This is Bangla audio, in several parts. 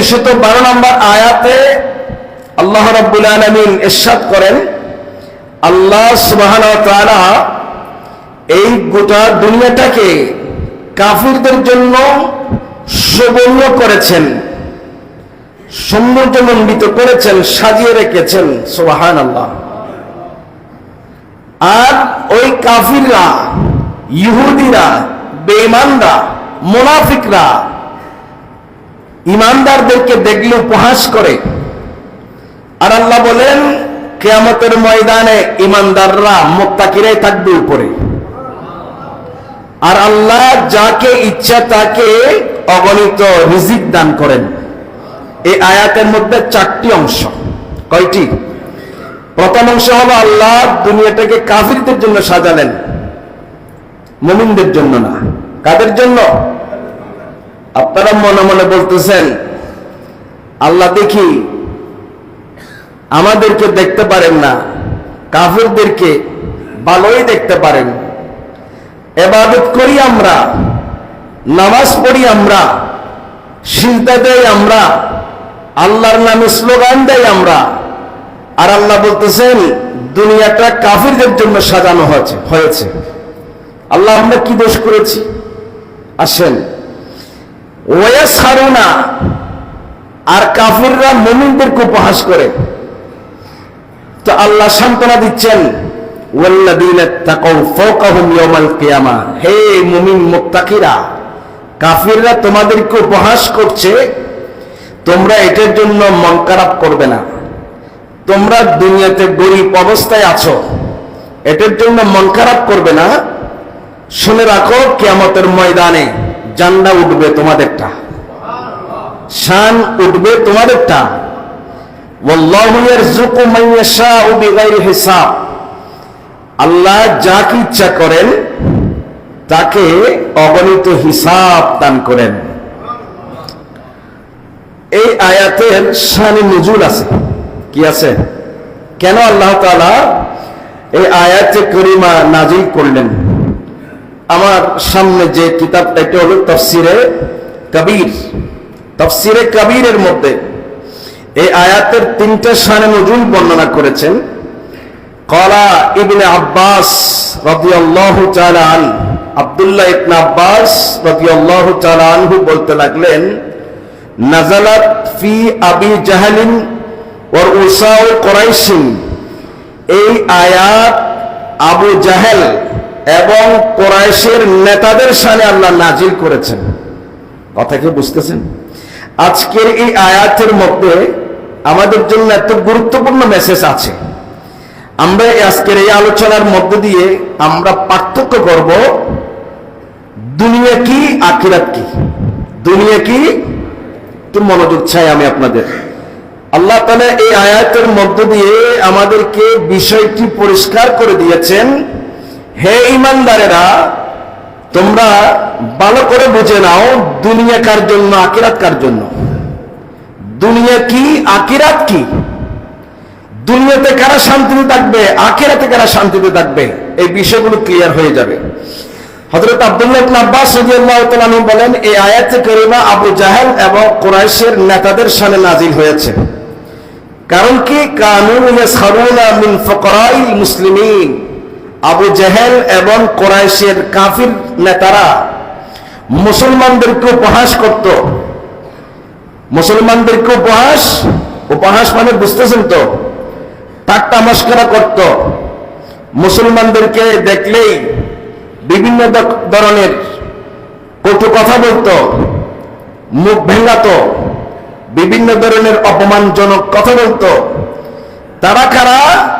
দুশত বারো নম্বর আয়াতে আল্লাহ রাব্বুল আলামিন ইরশাদ করেন, আল্লাহ সুবহান এই গোটা দুনিয়াটাকে কাফিরদের জন্য সুবর্ণ করেছেন সৌন্দর্যমণ্ডিত করেছেন, সাজিয়ে রেখেছেন সুবাহান আল্লাহ আর ওই কাফিররা, ইহুদিরা, বেঈমানরা, মোনাফিকরা ইমানদারদেরকে দেখলে, উপহাস করে। আর আল্লাহ বলেন, কেয়ামতের ময়দানে ইমানদাররা মোত্তাকিরাই থাকবে উপরে। আর আল্লাহ যাকে ইচ্ছা তাকে অগণিত রিজিক দান করেন। এই আয়াতের মধ্যে চারটি অংশ। কয়টি? প্রথম অংশ হলো আল্লাহ দুনিয়াটাকে কাফিরদের জন্য সাজালেন। মুমিনদের জন্য না। কাদের জন্য? আপনারা মনে মনে বলতেছেন, আল্লাহ দেখি আমাদেরকে দেখতে পারেন না, কাফিরদেরকে ভালোই দেখতে পারেন। এবাদত করি আমরা, নামাজ পড়ি আমরা, সিজদা দেয় আমরা, আল্লাহর নামে স্লোগান দেয় আমরা। আর আল্লাহ বলতেছেন, দুনিয়াটা কাফিরদের জন্য সাজানো হয়েছে হয়েছে। আল্লাহ আমরা কি দোষ করেছি? আসেন। ওয়াস হারুনা আর কাফিররা মুমিনদেরকে উপহাস করে। তো আল্লাহ সান্ত্বনা দিচ্ছেন হে মুমিন মুত্তাকিরা, কাফিররা তোমাদেরকে উপহাস করছে, তোমরা এটার জন্য মন খারাপ করবে না। তোমরা দুনিয়াতে গরিব অবস্থায় আছো, এটার জন্য মন খারাপ করবে না। শুনে রাখো, কিয়ামতের ময়দানে জান্ডা উঠবে তোমাদেরটা। শান উঠবে তোমাদেরটা। আল্লাহ যাকে ইচ্ছা করেন, তাকে অগণিত হিসাব দান করেন। এই আয়াতের শানে নজুল আছে। কি আছে? কেন আল্লাহ তাআলা এই আয়াতে করিমা নাজিল করলেন? আমার সামনে যে কিতাবটা, এটা হলো তফসিরে কবির। তফসিরে কবিরের মধ্যে এই আয়াতের তিনটা শানে নজুল বর্ণনা করেছেন। কলা ইবনে আব্বাস রাদিয়াল্লাহু তাআলা আন, আব্দুল্লাহ ইবনে আব্বাস রাদিয়াল্লাহু তাআলা আনহু বলতে লাগলেন নাজালাত ফি আবি জাহালিন ওর উসাউ কুরাইশিন। এই আয়াত আবু জাহেল এবং কোরাইশের নেতাদের সামনে আল্লাহ নাজিল করেছেন। কথা কি বুঝতেছেন? আজকের এই আয়াতের মধ্যে আমাদের জন্য এত গুরুত্বপূর্ণ মেসেজ আছে। আমরা আজকের এই আলোচনার মধ্য দিয়ে আমরা পার্থক্য করব, দুনিয়া কি, আখিরাত কি? দুনিয়া কি? একটু মনোযোগ চাই আমি আপনাদের। আল্লাহ তালা এই আয়াতের মধ্য দিয়ে আমাদেরকে বিষয়টি পরিষ্কার করে দিয়েছেন। হে ইমানদারেরা, তোমরা ভালো করে বুঝে নাও দুনিয়া কার জন্য আকিরাত কার জন্য। দুনিয়া কি আকিরাত কি? দুনিয়াতে কারা শান্তিতে থাকবে, আখিরাতে কারা শান্তিতে থাকবে? এই বিষয়গুলো ক্লিয়ার হয়ে যাবে। হযরত আব্দুল্লাহ আব্বাস রাদিয়াল্লাহু বলেন, এই আয়াতে করিমা আবু জাহেল এবং কুরাইশের নেতাদের সামনে নাজিল হয়েছে। কারণ কি? কানুন মিন মুসলিমিন। আবু জাহেল এবং কোরাইশের কাফির নেতারা মুসলমানদেরকে উপহাস করত। মুসলমানদেরকে উপহাস উপহাস মানে বুঝতেছেন তো? ঠাট্টা মস্করা করত। মুসলমানদেরকে দেখলেই বিভিন্ন ধরনের কটু কথা বলতো, মুখ ভেঙ্গাতো, বিভিন্ন ধরনের অপমানজনক কথা বলতো। তারা কারা?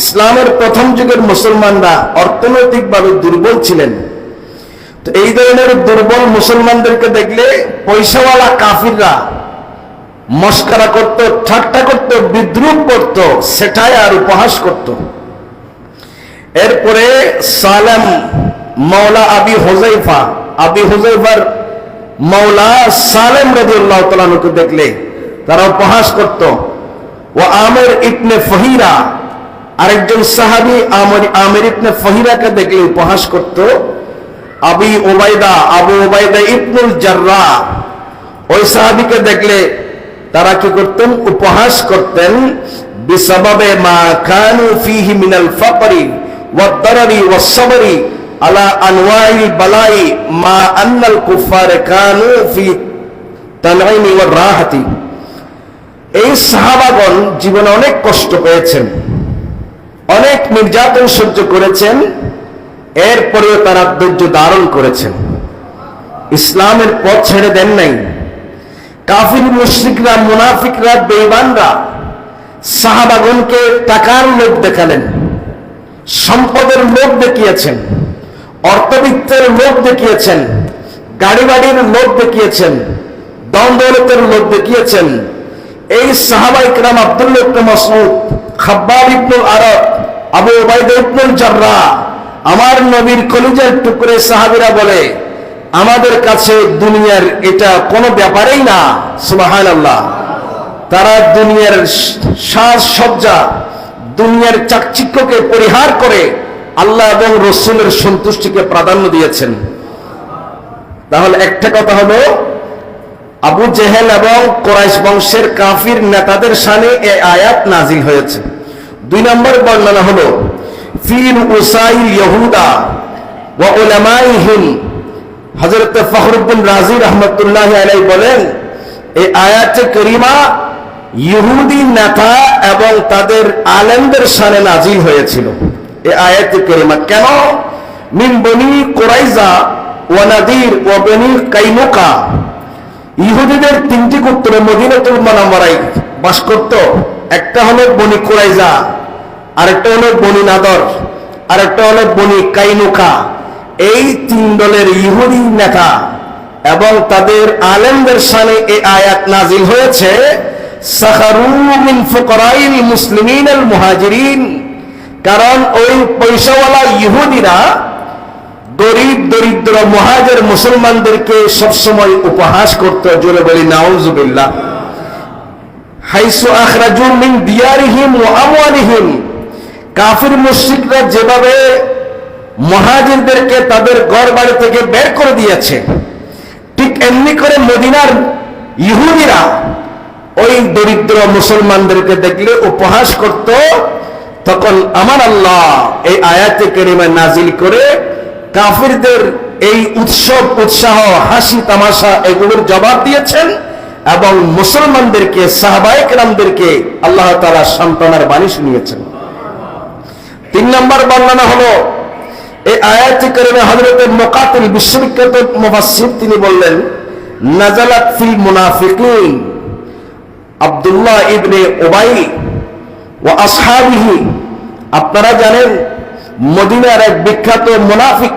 ইসলামের প্রথম যুগের মুসলমানরা অর্থনৈতিকভাবে দুর্বল ছিলেন। তো এই ধরনের দুর্বল মুসলমানদেরকে দেখলে পয়সাওয়ালা কাফিররা মস্করা করত, ঠাট্টা করত, বিদ্রুপ করত, সেটাই আর উপহাস করত। এরপরে সালেম মৌলা আবি হোজাইফা আবি হোজাইফার মৌলা সালেম রাদিয়াল্লাহু তাআলাকে দেখলে তারা উপহাস করত। ও আমের ইবনে ফহিরা আরেকজন সাহাবী আমর ইবনে ফহিরাকে দেখলে উপহাস করত, আবি ওবাইদা আবু ওবাইদা ইবনুল জাররা। ওই সাহাবীকে দেখলে তারা কি করতেন? উপহাস করতেন, বিসবাবে মা কানু ফিহি মিনাল ফাকরি ওয়াদ-দারারি ওয়াস-সাবরি আলা আনওয়াইল বালাই মা আন্নাল কুফার কানু ফি তানঈমি ওয়ার রাহাতি। এই সাহাবাগণ জীবনে অনেক কষ্ট পেয়েছেন। অনেক নির্যাতন সহ্য করেছেন, এরপরেও তারা ধৈর্য ধারণ করেছেন। ইসলামের পথ ছেড়ে দেন নাই। কাফির, মুশরিকরা, মুনাফিকরা, বেঈমানরা সাহাবাগণকে টাকার লোভ দেখালেন, সম্পদের লোভ দেখিয়েছেন, অর্থবিত্তের লোভ দেখিয়েছেন গাড়ি বাড়ির লোভ দেখিয়েছেন দ্বন্দ্বলতের লোভ দেখিয়েছেন। এই সাহাবা ইকরাম আব্দুল্লাহ ইবনে আমার নবীর কলিজার টুকরে সাহাবিরা বলে, আমাদের কাছে দুনিয়ার এটা কোনো ব্যাপারেই না, সুবহানাল্লাহ। তারা দুনিয়ার সাজ সজ্জা দুনিয়ার চাকচিক্যকে পরিহার করে আল্লাহ এবং রসুলের সন্তুষ্টিকে প্রাধান্য দিয়েছেন। তাহলে একটা কথা হলো আবু জেহেল এবং কোরাইশ বংশের কাফির নেতাদের সানে এ আয়াত নাজিল হয়েছে। দুই নম্বর বর্ণনা হলো, ফিল উসাইল ইহুদা ওয়া উলামাইহিম। হযরত ফখরুদ্দিন রাজি রহমতুল্লাহ আলাই বলেন এই আয়াতে করিমা ইহুদি নেতা এবং তাদের আলেমদের সানে নাজিল হয়েছিল। এই আয়াতে করিমা কেন? মিন বনি কোরাইজা ওয়া নাদির ওয়া বনি কাইনুকা ইহুদিদের তিনটি গোত্র, মদিনাতুল মানামারাই বাস করত। একটা হলো বনি কুরাইজা, আরেকটা হলো বনি নাদর, আরেকটা হলো বনি কাইনুকা। এই তিন দলের ইহুদি নেতা এবং তাদের আলেমদের সামনে এই আয়াত নাজিল হয়েছে মিন মুসলিমিন কারণ ওই পয়সাওয়ালা ইহুদিরা গরিব, দরিদ্র, মহাজের মুসলমানদেরকে সবসময় উপহাস করত জোরে বলি, নাউজুবিল্লাহ। হাইসু আখরাজুম মিন কাফির মুশরিকরা যেভাবে মহাজিরদেরকে তাদের ঘর বাড়ি থেকে বের করে দিয়েছে, ঠিক এমনি করে মদিনার ইহুদিরা ওই দরিদ্র মুসলমানদেরকে দেখলে উপহাস করত। তখন আমার আল্লাহ এই আয়াতে কেরিমা নাজিল করে কাফিরদের এই উৎসব, উৎসাহ, হাসি, তামাশা এগুলোর জবাব দিয়েছেন এবং মুসলমানদেরকে সাহবায়ক রামদেরকে আল্লাহ তারা সান্ত্বনার বাণী শুনিয়েছেন। তিন নম্বর বর্ণনা হলো, এই আয়াতি কারণে হজরত মোকাতিল বিশ্ববিখ্যাত মুফাসসির তিনি বললেন নাজালাত ফিল মুনাফিকিন, আব্দুল্লাহ ইবনে ওবাই ও আসহাবিহি। আপনারা জানেন মদিনার এক বিখ্যাত মুনাফিক,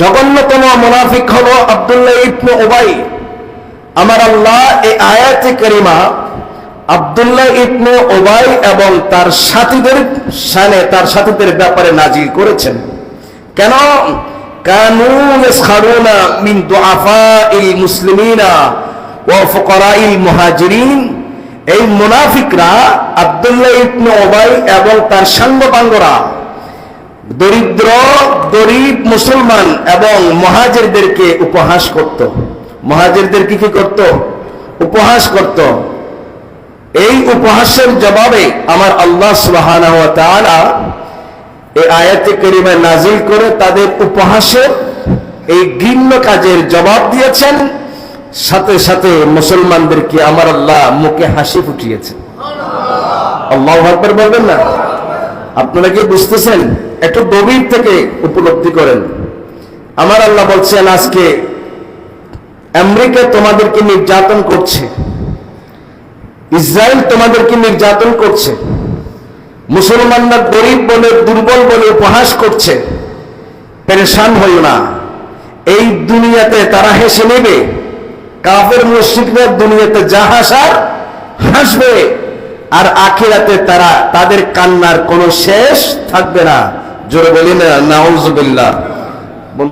জঘন্যতম মুনাফিক হলো আব্দুল্লাহ ইবনে ওবাই আমার আল্লাহ এই আয়াতে করিমা আব্দুল্লাহ ইবনে ওবাই এবং তার সাথীদের সানে, তার সাথীদের ব্যাপারে নাজিল করেছেন। কেন? কানু ইয়াসখারুনা মিন দুআফাইল মুসলিমিনা ওয়া ফুকারাইল মুহাজিরিন। এই মুনাফিকরা আব্দুল্লাহ ইবনে ওবাই এবং তার সাঙ্গপাঙ্গরা দরিদ্র, গরিব মুসলমান এবং মহাজেরদেরকে উপহাস করত। মহাজেরদেরকে কি কি করত? উপহাস করত। এই উপহাসের জবাবে আমার আল্লাহ তাআলা এই আয়াতে করিমা নাজিল করে তাদের উপহাসের এই ঘৃণ্য কাজের জবাব দিয়েছেন। সাথে সাথে মুসলমানদেরকে আমার আল্লাহ মুখে হাসি ফুটিয়েছেন। আল্লাহ আকবার বলবেন না? আপনারা কি বুঝতেছেন? একটু গভীর থেকে উপলব্ধি করেন। আমার আল্লাহ বলছেন, আজকে আমেরিকা তোমাদেরকে নির্যাতন করছে। ইসরায়েল তোমাদেরকে নির্যাতন করছে। মুসলমানরা গরিব বলে, দুর্বল বলে উপহাস করছে। পেরেশান হইও না। এই দুনিয়াতে তারা হেসে নেবে। কাফের মুশরিকরা দুনিয়াতে যা হাসার, হাসবে। আর আখিরাতে তারা, তাদের কান্নার কোনো শেষ থাকবে না। জোরে বলি না নাউজুবিল্লাহ।